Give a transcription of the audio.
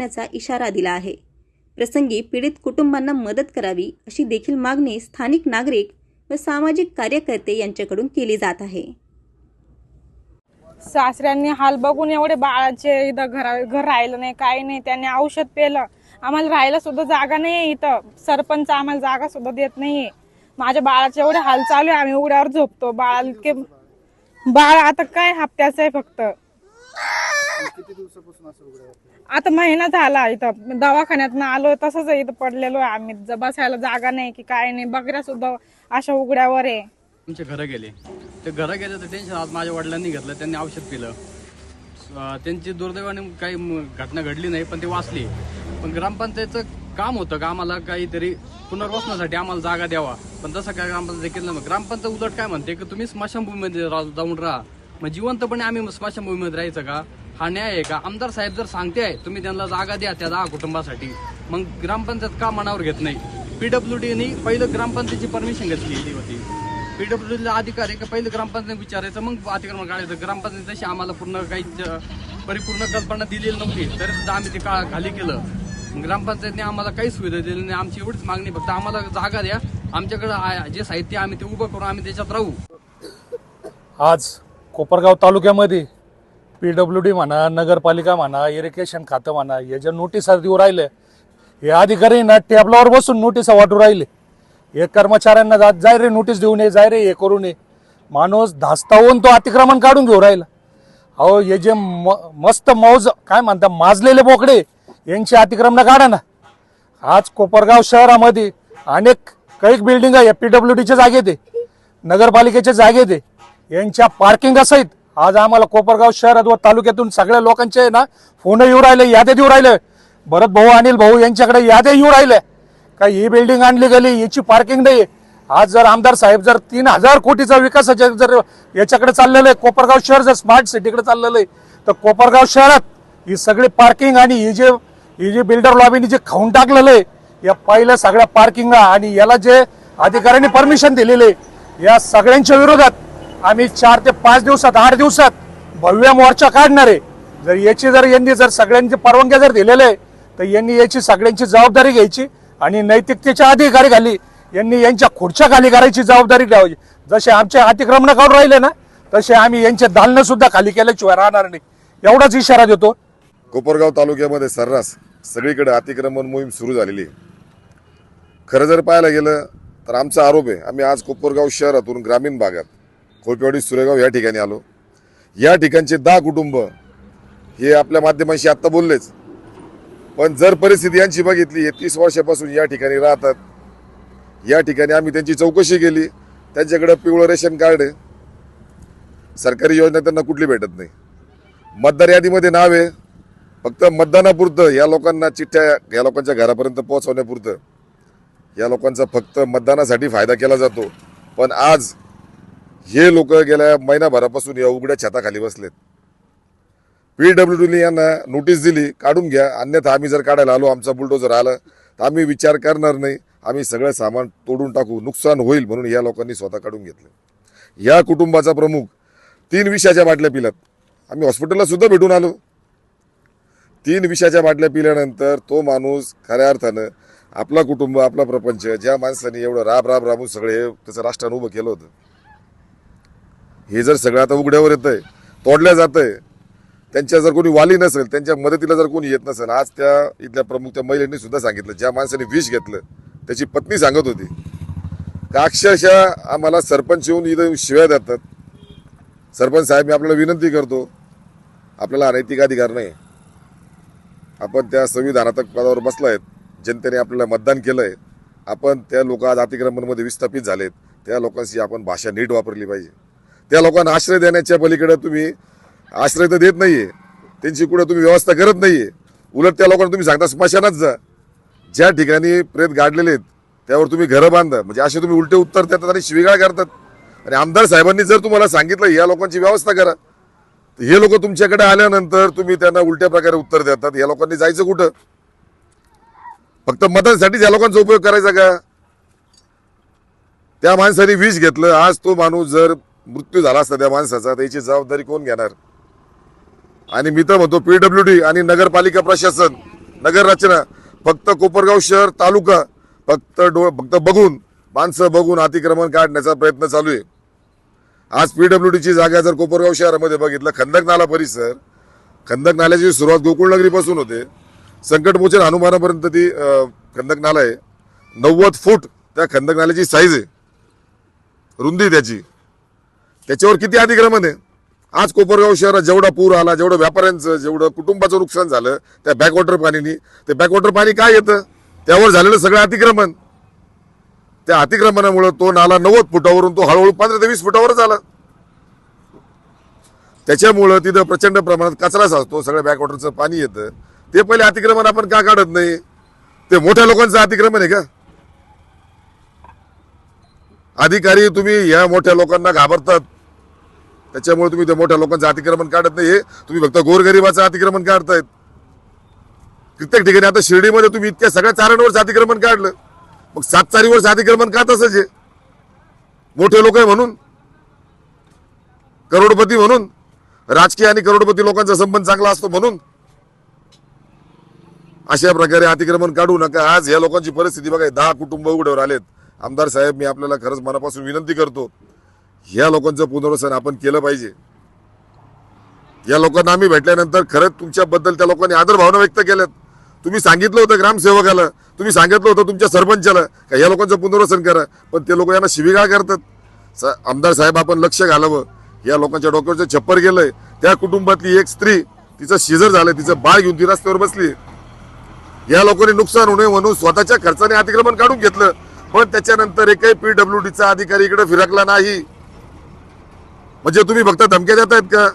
करण्याचा इशारा दिला आहे. प्रसंगी पीडित कुटुंबांना मदत करावी अशी देखील मागणी स्थानिक नागरिक व सामाजिक कार्यकर्ते यांच्याकडून केली जात आहे. सासऱ्यांनी हाल बघून एवढे बाळाचे इथं घरा घर राहिलं नाही काही नाही. त्यांनी औषध पेलं. आम्हाला राहायला सुद्धा जागा नाही इथं. सरपंच आम्हाला जागा सुद्धा देत नाहीये. माझ्या बाळाचे एवढे हाल चालू आहे. आम्ही उघड्यावर झोपतो. बाळ इतके बाळ आता काय हप्त्याचं आहे फक्त. आता महिना झाला इथं. दवाखान्यात आलो तसंच इथं पडलेलो आहे आम्ही. ज- बसायला जागा नाही की काय नाही. बकऱ्या सुद्धा अशा उघड्यावर आहे. आमचे घरं गेले. ते घरं गेले तर टेन्शन आज माझ्या वडिलांनी घेतलं. त्यांनी औषध पिलं. अं, त्यांची दुर्दैवाने काही म- घटना घडली नाही पण ते वाचली. पण ग्रामपंचायतचं काम होतं का आम्हाला काहीतरी पुनर्वसनासाठी आम्हाला जागा द्यावा. पण तसं काय ग्रामपंचायत केलं नाही ग्रामपंचायत उलट काय म्हणते की तुम्ही स्मशानभूमीमध्ये रा- जाऊन राहा. मग जिवंतपणे आम्ही स्मशानभूमीमध्ये राहायचं का? हा न्याय आहे का? आमदार साहेब जर सांगते आहे तुम्ही त्यांना जागा द्या त्या दहा कुटुंबासाठी. मग ग्रामपंचायत का मनावर घेत नाही? पीडब्ल्यू डीनी पहिलं ग्रामपंचायतीची परमिशन घेतली होती. पीडब्ल्यू डीला अधिकार आहे का? पहिलं ग्रामपंचायत विचारायचं मग अतिक्रमण काढायचं. ग्रामपंचायत तशी आम्हाला पूर्ण काही परिपूर्ण कल्पना दिलेली नव्हती. तरी सुद्धा आम्ही ते का खाली केलं. ग्रामपंचायतने आम्हाला काही सुविधा दिली नाही. आमची एवढीच मागणी फक्त आम्हाला जागा द्या. आमच्याकडे जे साहित्य आम्ही ते उभं करून आम्ही त्याच्यात राहू. आज कोपरगाव तालुक्यामध्ये पी डब्ल्यू डी म्हणा नगरपालिका म्हणा इरिगेशन खातं म्हणा हे जे नोटिसा देऊ राहिले हे अधिकारी ना टेबलावर बसून नोटिसा वाटू राहिले. हे कर्मचाऱ्यांना जा जाय रे नोटीस देऊ नये जाय रे हे करू नये माणूस धास्तावून तो अतिक्रमण काढून घेऊ राहिला. अहो हे जे म मस्त मौज काय म्हणता माजलेले बोकडे यांची अतिक्रमण काढा ना. आज कोपरगाव शहरामध्ये अनेक काही बिल्डिंग आहे पी डब्ल्यू डीच्या जागेत आहे नगरपालिकेच्या जागेत आहे. यांच्या पार्किंगासहित आज आम्हाला कोपरगाव शहरात व तालुक्यातून सगळ्या लोकांचे ना फोन येऊ राहिले याद्या देऊ राहिले. भरत भाऊ अनिल भाऊ यांच्याकडे याद्या येऊ राहिल्या का ही बिल्डिंग आणली गेली याची पार्किंग नाही. आज जर आमदार साहेब जर तीन हजार कोटीचा विकास जर याच्याकडे चाललेलं आहे कोपरगाव शहर जर स्मार्ट सिटीकडे चाललेलं आहे तर कोपरगाव शहरात ही सगळी पार्किंग आणि ही जे ही जे बिल्डर लॉबीने जे खाऊन टाकलेलं आहे या पहिल्या सगळ्या पार्किंग आणि याला जे अधिकाऱ्यांनी परमिशन दिलेले आहे, या सगळ्यांच्या विरोधात आम्ही चार ते पाच दिवसात आठ दिवसात भव्य मोर्चा काढणार. आहे जर याची जर यांनी जर सगळ्यांची परवानग्या जर दिलेल्या आहे तर यांनी याची सगळ्यांची जबाबदारी घ्यायची आणि नैतिकतेच्या अधिकारी खाली यांनी यांच्या खुर्च्या खाली करायची जबाबदारी घ्यावी. जसे आमचे अतिक्रमण राहिले ना तसे आम्ही यांचे दालनं सुद्धा खाली केल्याशिवाय राहणार नाही. एवढाच इशारा देतो. कोपरगाव तालुक्यामध्ये सर्रास सगळीकडे अतिक्रमण मोहीम सुरू झालेली आहे. खरं जर पाहायला गेलं तर आमचा आरोप आहे आम्ही आज कोपरगाव शहरातून ग्रामीण भागात खोलपेवाडी सुरेगाव या ठिकाणी आलो. या ठिकाणचे दहा कुटुंब हे आपल्या माध्यमांशी आत्ता बोललेच. पण जर परिस्थिती यांची बघितली हे तीस वर्षापासून या ठिकाणी राहतात. या ठिकाणी आम्ही त्यांची चौकशी केली. त्यांच्याकडे पिवळं रेशन कार्ड आहे. सरकारी योजना त्यांना कुठली भेटत नाही. मतदार यादीमध्ये नाव आहे. फक्त मतदानापुरतं या लोकांना चिठ्ठ्या या लोकांच्या घरापर्यंत पोहोचवण्यापुरतं. या लोकांचा फक्त मतदानासाठी फायदा केला जातो. पण आज हे लोक गेल्या महिनाभरापासून या उघड्या छताखाली बसलेत. पी डब्ल्यू डी यांना नोटीस दिली काढून घ्या. अन्यथा आम्ही जर काढायला आलो आमचा बुलडोजर आलं तर आम्ही विचार करणार नाही. आम्ही सगळं सामान तोडून टाकू. नुकसान होईल म्हणून या लोकांनी स्वतः काढून घेतलं. या कुटुंबाचा प्रमुख तीन विषाच्या बाटल्या पिल्यात आम्ही हॉस्पिटलला सुद्धा भेटून आलो. तीन विषाच्या बाटल्या पिल्यानंतर तो माणूस खऱ्या अर्थानं आपला कुटुंब आपला प्रपंच ज्या माणसाने एवढं राब राब राबून सगळे हे त्याचं राष्ट्रानं उभं केलं होतं. हे जर सगळं आता उघड्यावर येत आहे तोडल्या जात आहे त्यांच्या जर कोणी वाली नसेल त्यांच्या मदतीला जर कोणी येत नसेल आज त्या इथल्या प्रमुख त्या महिलेने सुद्धा सांगितलं ज्या माणसाने विष घेतलं त्याची पत्नी सांगत होती. का अक्षरशः आम्हाला सरपंच येऊन इथं शिव्या देतात. सरपंच साहेब मी आपल्याला विनंती करतो आपल्याला अनैतिक अधिकार नाही. आपण त्या संविधानात पदावर बसलायत जनतेने आपल्याला मतदान केलं आहे आपण त्या लोक आज अतिक्रमणमध्ये विस्थापित झालेत. त्या लोकांशी आपण भाषा नीट वापरली पाहिजे. त्या लोकांना आश्रय देण्याच्या पलीकडे तुम्ही आश्रय तर देत नाहीये. त्यांची कुठं तुम्ही व्यवस्था करत नाहीये. उलट त्या लोकांना तुम्ही सांगता स्मशानात जा. ज्या ठिकाणी प्रेत गाडलेले आहेत त्यावर तुम्ही घरं बांधा. म्हणजे असे तुम्ही उलटे उत्तर देतात आणि शिवीगाळ करतात. आणि आमदार साहेबांनी जर तुम्हाला सांगितलं या लोकांची व्यवस्था करा. तर हे लोक तुमच्याकडे आल्यानंतर तुम्ही त्यांना उलट्या प्रकारे उत्तर देतात. या लोकांनी जायचं कुठं? फक्त मतांसाठीच या लोकांचा उपयोग करायचा का? त्या माणसाने विष घेतलं. आज तो माणूस जर मृत्यू झाला असता त्या माणसाचा त्याची जबाबदारी कोण घेणार? आणि मी तर म्हणतो पीडब्ल्यू डी आणि नगरपालिका प्रशासन नगर रचना फक्त कोपरगाव शहर तालुका फक्त डो फक्त बघून माणसं बघून अतिक्रमण काढण्याचा प्रयत्न चालू आहे. आज पीडब्ल्यू डीची जागा जर कोपरगाव शहरामध्ये बघितलं खंदक नाला परिसर खंदक नाल्याची सुरुवात गोकुळनगरीपासून होते संकटमोचन हनुमानापर्यंत ती खंदक नाला आहे. नव्वद फूट त्या खंदक नाल्याची साईज आहे. रुंदी त्याची. त्याच्यावर किती अतिक्रमण आहे आज कोपरगाव शहरात जेवढा पूर आला जेवढं व्यापाऱ्यांचं जेवढं कुटुंबाचं नुकसान झालं त्या बॅकवॉटर पाणीनी ते बॅकवॉटर पाणी काय येतं? त्यावर झालेलं सगळं अतिक्रमण. त्या अतिक्रमणामुळे तो नाला नव्वद फुटावरून तो हळूहळू पंधरा ते वीस फुटावर झाला. त्याच्यामुळं तिथं प्रचंड प्रमाणात कचरा साचतो सगळ्या बॅकवॉटरचं पाणी येतं. ते पहिले अतिक्रमण आपण का काढत नाही? ते मोठ्या लोकांचं अतिक्रमण आहे का? अधिकारी तुम्ही या मोठ्या लोकांना घाबरतात. त्याच्यामुळे तुम्ही त्या मोठ्या लोकांचं अतिक्रमण काढत नाही हे तुम्ही फक्त गोरगरिबाचं अतिक्रमण काढतायत. कित्येक ठिकाणी आता शिर्डीमध्ये तुम्ही इतक्या सगळ्या चारांवरचं अतिक्रमण काढलं. मग सात चारीवरचं अतिक्रमण का तसंच आहे? मोठे लोक आहे म्हणून. करोडपती म्हणून. राजकीय आणि करोडपती लोकांचा संबंध चांगला असतो म्हणून. अशा प्रकारे अतिक्रमण काढू नका. आज या लोकांची परिस्थिती बघा दहा कुटुंब उघड्यावर आलेत. आमदार साहेब मी आपल्याला खरंच मनापासून विनंती करतो. या लोकांचं पुनर्वसन आपण केलं पाहिजे. या लोकांना आम्ही भेटल्यानंतर खरंच तुमच्याबद्दल त्या लोकांनी आदर भावना व्यक्त केल्यात. तुम्ही सांगितलं होतं ग्रामसेवकाला तुम्ही सांगितलं होतं तुमच्या सरपंचाला का या लोकांचं पुनर्वसन करा पण ते लोक यांना शिवीगाळ करतात. स- आमदार साहेब आपण लक्ष घालावं. या लोकांच्या डोक्यावरचं छप्पर गेलंय. त्या कुटुंबातली एक स्त्री तिचं शिजर झालंय तिचं बाळ घेऊन ती रस्त्यावर बसली या लोकांनी नुकसान होऊ नये म्हणून स्वतःच्या खर्चाने अतिक्रमण काढून घेतलं. पण त्याच्यानंतर एकही पीडब्ल्यू डीचा अधिकारी इकडे फिरकला नाही. म्हणजे तुम्ही फक्त धमक्या देत आहेत का?